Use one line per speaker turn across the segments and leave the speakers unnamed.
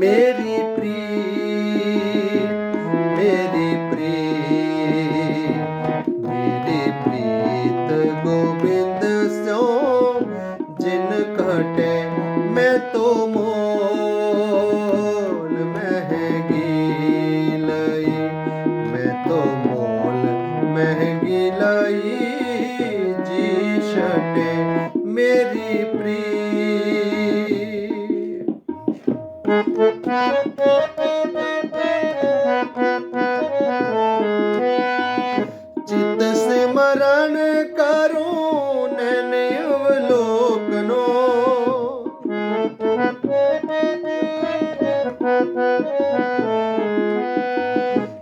ਮੇਰੀ ਚਿਤ ਸਿਮਰਨ ਕਰੋ ਨੈਣ ਅਵਲੋਕਨੋ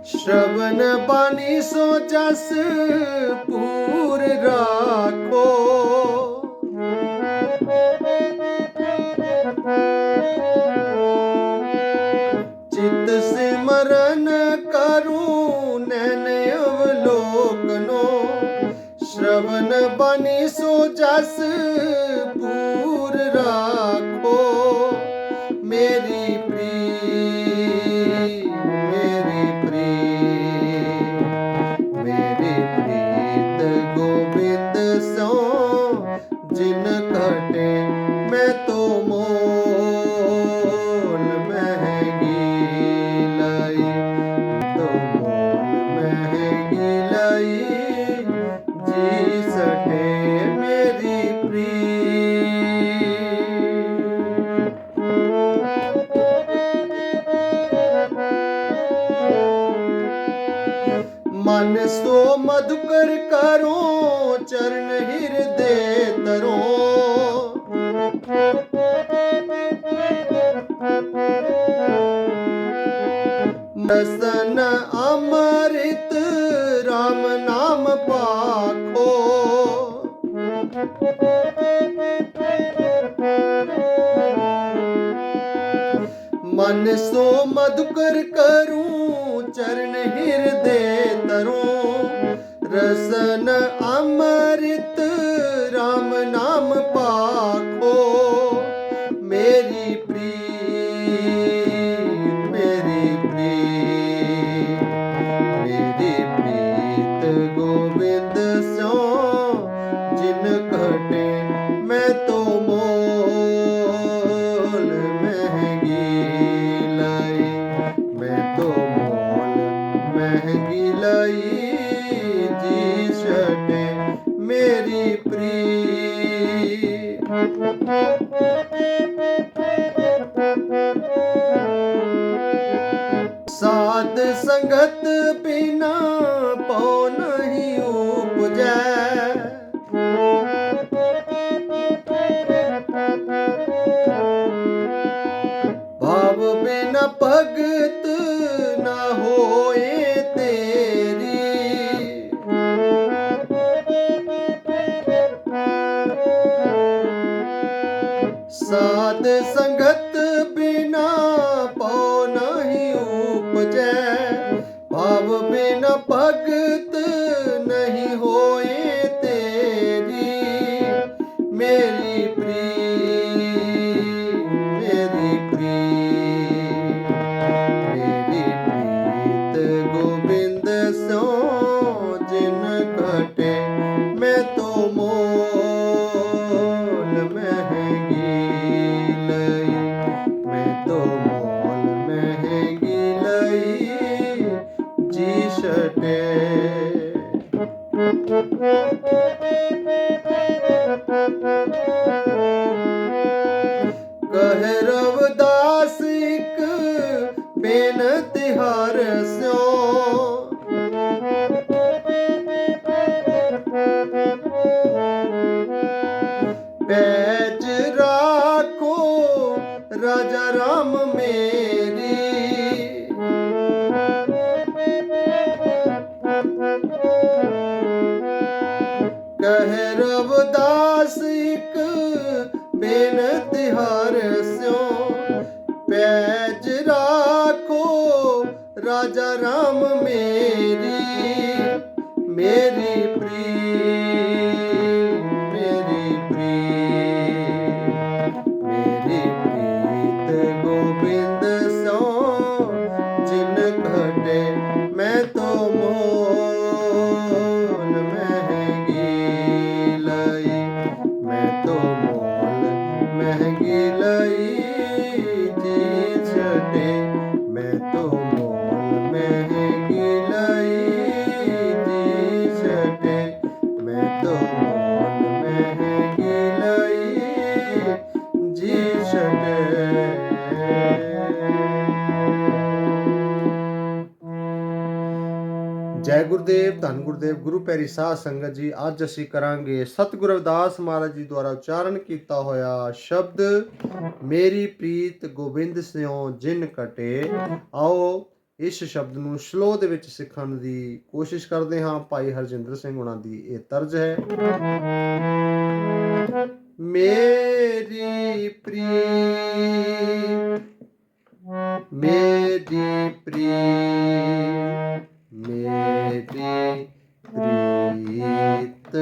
ਸ਼ਰਵਨ ਬਾਣੀ ਸੋ ਜਸ ਪੂਰ ਰਾਖੋ। ਚਿਤ ਸੋ ਪੂਰ ਰਾਖੋ ਮੇਰੀ ਸੋ ਮਧੁਕਰ ਕਰੋ ਚਰਨ ਹਿਰਦੇ ਤਰੋ। ਮਸਨ ਅਮਰਿਤ RAM ਨਾਮ ਪਾਖੋ। ਮਨ ਸੋ ਮਧੁਕਰ ਕਰੂੰ ਚਰਨ ਹਿਰਦੇ ਤਰੂੰ। ਰਸਨ ਅੰਮ੍ਰਿਤ RAM ਨਾਮ ਪਾਖੋ। ਮੇਰੀ ਪ੍ਰੀਤ ਮੇਰੀ ਪ੍ਰੀਤ ਮੇਰੀ ਪ੍ਰੀਤ ਗੋਬਿੰਦ ਸਿਓ ਜਿਨ ਘਟੇ ਮੈਂ ਤੋ ਮੋਲ ਮਹਿੰਗੀ। ਸੰਗਤ ਬਿਨਾ ਪਉ ਨਹੀਂ ਉਪਜੈ। ਭਾਵ ਬਿਨ ਭਗਤ ਕਹਿ ਰਵਦਾਸ ਇੱਕ ਬੇਨਤੀ ਹਰ ਸਿਓ। ਪੈਜ ਰਾਖੋ ਰਾਜਾ ਰਾਮ ਮੇ ਰਾਜਾ ਜੈ ਗੁਰਦੇਵ, ਧੰਨ ਗੁਰਦੇਵ, ਗੁਰੂ ਪੈਰੀ ਸਾਧ ਸੰਗਤ ਜੀ, ਅੱਜ ਅਸੀਂ ਕਰਾਂਗੇ ਸਤਿਗੁਰ ਅਵਦਾਸ ਮਹਾਰਾਜ ਜੀ ਦੁਆਰਾ ਉਚਾਰਨ ਕੀਤਾ ਹੋਇਆ ਸ਼ਬਦ, ਮੇਰੀ ਪ੍ਰੀਤ ਗੋਬਿੰਦ ਸਿਓ ਜਿਨ ਕਟੇ। ਆਓ ਇਸ ਸ਼ਬਦ ਨੂੰ ਸ਼ਲੋ ਦੇ ਵਿੱਚ ਸਿੱਖਣ ਦੀ ਕੋਸ਼ਿਸ਼ ਕਰਦੇ ਹਾਂ। ਭਾਈ ਹਰਜਿੰਦਰ ਸਿੰਘ ਉਹਨਾਂ ਦੀ ਇਹ ਤਰਜ ਹੈ। ਮੇਰੀ ਪ੍ਰੀਤ ਮੇਰੀ ਪ੍ਰੀਤ ਮੇਰੀ ਪ੍ਰੀਤ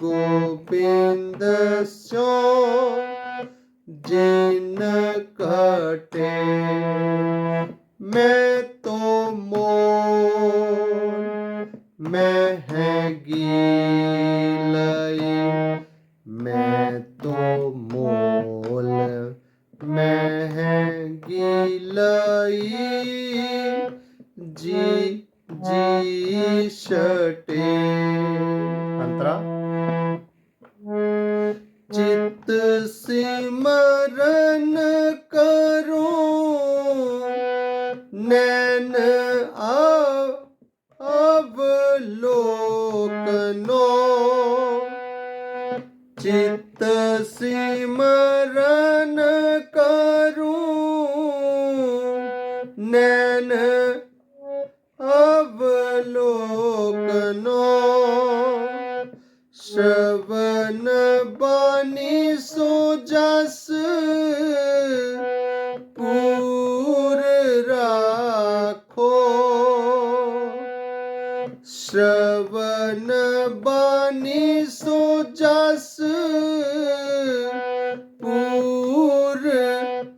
ਗੋਬਿੰਦ ਸਿਓ ਜਿਨ ਕਟੇ ਮੈਂ ਤੋ ਮੋਲ ਮੈਂ ਹੈਗੀ ਸਿਮਰਨ ਕਰੋ ਨੈਣ ਆ ਅਵਲੋਕਨੋ ਚਿਤ ਸਿਮਰਨ ਕਰੂ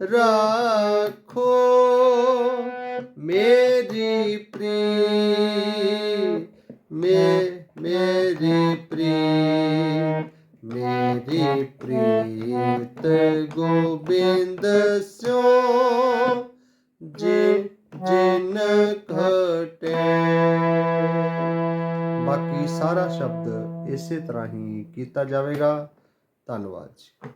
ਰਾਖੋ ਮੇਰੀ ਪ੍ਰੀਤ ਮੇ ਮੇਰੀ ਪ੍ਰੀਤ ਮੇਰੀ ਪ੍ਰੀਤ ਗੋਬਿੰਦ ਸਿਓ ਜੇ ਜਿਨ ਘਟੇ ਬਾਕੀ ਸਾਰਾ ਸ਼ਬਦ ਇਸੇ ਤਰ੍ਹਾਂ ਹੀ ਕੀਤਾ ਜਾਵੇਗਾ ਧੰਨਵਾਦ ਜੀ